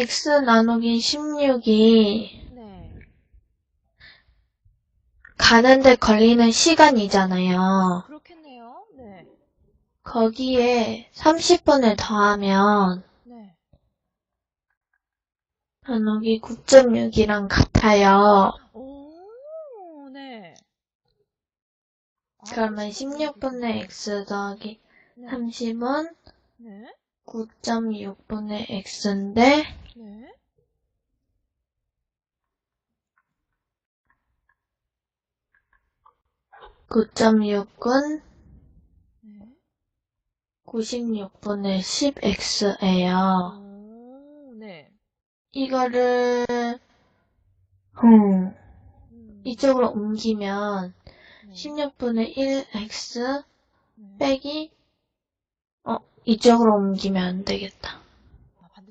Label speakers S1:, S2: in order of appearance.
S1: x 나누기 16이
S2: 네.
S1: 가는데 걸리는 시간이잖아요.
S2: 그렇겠네요. 네.
S1: 거기에 30분을 더하면
S2: 네.
S1: 나누기 9.6이랑 같아요.
S2: 오, 네. 아,
S1: 그러면
S2: 훨씬
S1: 16분의 x 더하기
S2: 네.
S1: 30은
S2: 네.
S1: 9.6분의 x인데
S2: 네.
S1: 구 9.6은
S2: 네.
S1: 96분의 10x예요.
S2: 오, 네.
S1: 이거를 음,
S2: 음,
S1: 이쪽으로 옮기면
S2: 네.
S1: 16분의 1x
S2: 네.
S1: 빼기 어 이쪽으로 옮기면 안 되겠다.